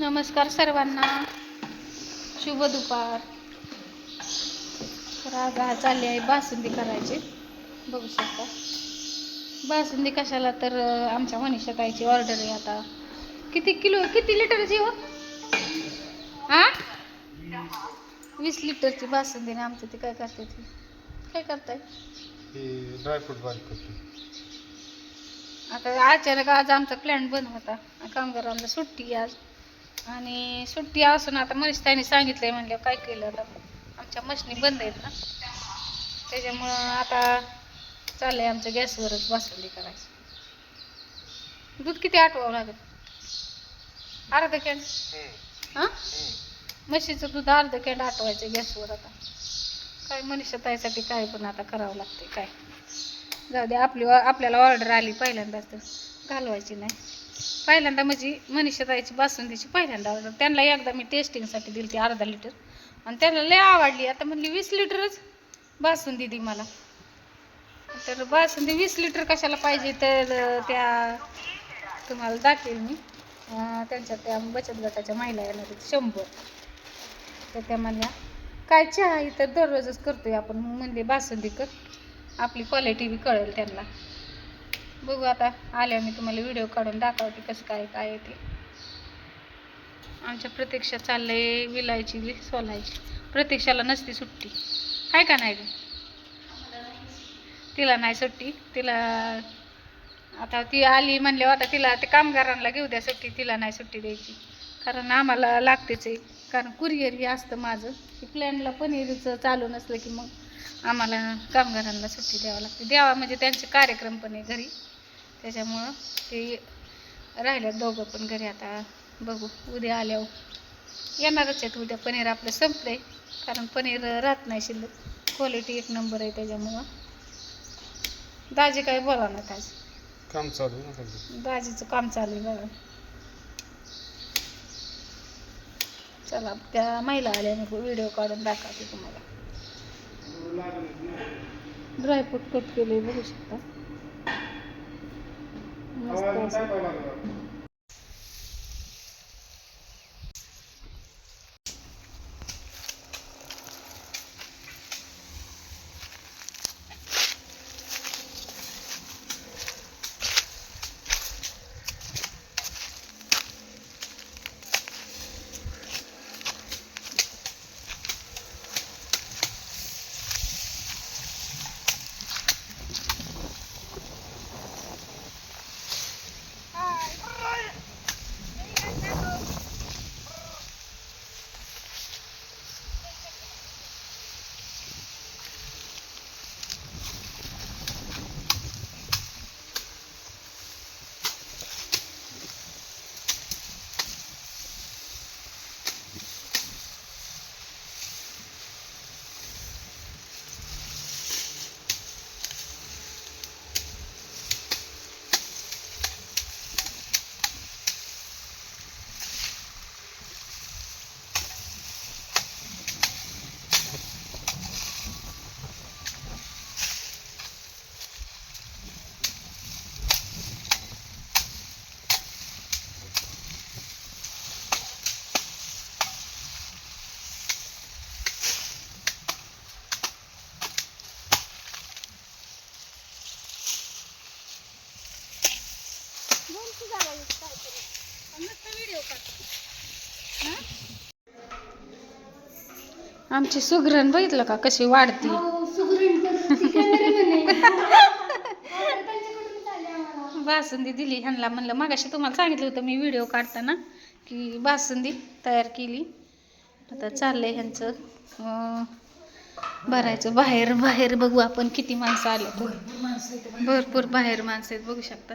नमस्कार सर्वांना. शुभ दुपार. तर आज चालली आहे बासुंदी करायची. बघू शकता. बासुंदी कशाला तर आमच्या मनीषा ताईची ऑर्डर आहे आता. किती किलो किती लिटरची हो? हा वीस लिटरची बासुंदी आणि आमचं ते काय करते ती? काय करताय? हे ड्रायफ्रूट बारीक करतो. आता अचानक आज आमचा प्लॅन बंद होता. कामगारांना सुट्टी आज. आणि सुट्टी असून आता मनीषताईने सांगितलंय म्हणलं काय केलं आता? आमच्या मशनी बंद आहेत ना. त्याच्यामुळं आता चाललंय आमच्या गॅसवरच बासुंदी करायचं. दूध किती आठवावं लागेल? अर्धा कॅन. हां? म्हशीचं दूध अर्धा कॅन आठवायचं गॅसवर आता. काय मनीषा ताईसाठी काय पण आता करावं लागते काय? जाऊ दे आपली आपल्याला ऑर्डर आली पहिल्यांदाच तर. घालवायची नाही. पहिल्यांदा म्हणजे मनीषा ताईची बासुंदीची पहिल्यांदा ऑर्डर त्यांना एकदा मी टेस्टिंगसाठी दिली ती अर्धा लिटर आणि त्यांना लय आवडली. आता म्हणली वीस लिटरच बासुंदी दी मला. तर बासुंदी वीस लिटर कशाला पाहिजे तर त्या तुम्हाला दाखवेल मी. त्यांच्या त्या बचत गटाच्या महिला येणार शंभर. तर त्या म्हणल्या काय चहा इथं दररोजच करतोय आपण? मग म्हणले बासुंदी कर. आपली क्वालिटी बी कळेल त्यांना. बघू आता. आल्या मी तुम्हाला व्हिडिओ काढून दाखवते कसं काय काय आहे ते. आमच्या प्रतीक्षा चाललंय विलायची सोलायची. प्रतीक्षाला नसती सुट्टी. आहे का नाही तिला नाही सुट्टी. तिला आता ती आली म्हणल्यावर आता तिला ते कामगारांना घेऊ द्या सुट्टी. तिला नाही सुट्टी द्यायची. कारण आम्हाला लागतेच आहे. कारण कुरिअर हे असतं माझं. की प्लॅनला पनीरचं चालू नसलं की मग आम्हाला कामगारांना सुट्टी द्यावं लागते. द्यावा म्हणजे त्यांचे कार्यक्रम पण आहे घरी. त्याच्यामुळं ते राहिल्यात दोघं पण घरी आता. बघू उद्या आल्यावर. येणारच आहेत उद्या पनीर आपलं संपलंय. कारण पनीर राहत नाही शिल्लक. क्वालिटी एक नंबर आहे त्याच्यामुळं. दाजी काय बोला ना आज. काम चालू आहे ना त्यांचं. दाजीचं काम चालू आहे बघा. चला त्या महिला आल्या मी व्हिडिओ काढून दाखवते तुम्हाला. ड्रायफ्रूट कट केले बघू शकता. です。आमची सुगरण बघितलं का कशी वाढती? बासुंदी दिली ह्यांना म्हणलं मागाशी तुम्हाला सांगितलं होतं मी व्हिडिओ काढताना की बासुंदी तयार केली. आता चाललंय ह्यांचं अं, भरायचं. बाहेर बाहेर बघू आपण किती माणसं आले भरपूर बाहेर माणसं आहेत बघू शकता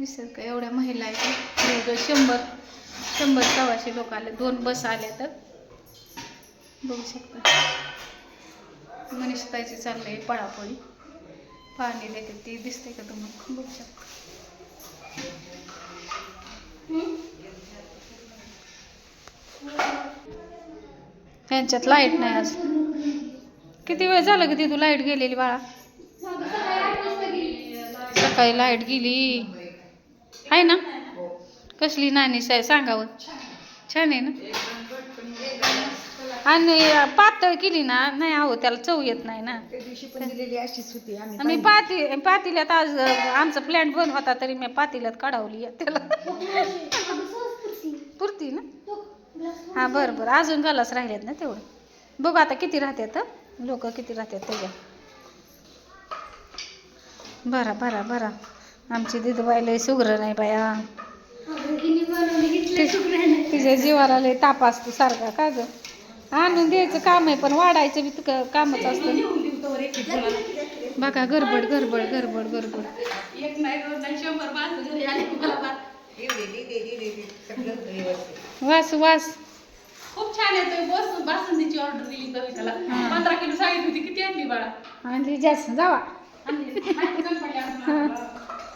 दिसत का एवढ्या महिला आहेत. जवळजवळ शंभर शंभर सव्वाशे लोक आले दोन बस आल्या तर? बघू शकता. मनीषताईची चाललंय पळापळी. पाणी देते ती दिसते का तुम्हाला? बघू शकता. त्यांच्यात लाइट नाही आज. किती वेळ झालं की तू लाइट गेलेली बाळा. सकाळी लाइट गेली. आहे ना? कसली नानी साय सांगावं? छान आहे ना? आणि पातळ केली ना नाही आहो त्याला चव येत नाही ना. मी पाती पातील्यात आज आमचा प्लॅन बंद होता तरी मी पातील्यात काढवली त्याला. पुरती ना? हा बरं बरं. अजून गलास राहिलेत ना तेवढं. बघू आता किती राहतात लोक किती राहतात त्याच्या बरा बरा बरा. आमची दिदूबाई लय सुग्र नाही बाया. तिच्या जीवाला लय ताप असतो सारखा का ग? आणून द्यायचं काम आहे पण वाढायचं बी तुका कामच असतं. ना. बघा गडबड गडबड गडबड गडबड. एक नाही दोन नाही शंभर माणसं घरी आले मला बा- वास वास. खूप छान येतोय बस बासुंदीची ऑर्डर दिली कविताला. पंधरा किलो सांगितली होती किती आणली बाळा? आणि जास्त जावा.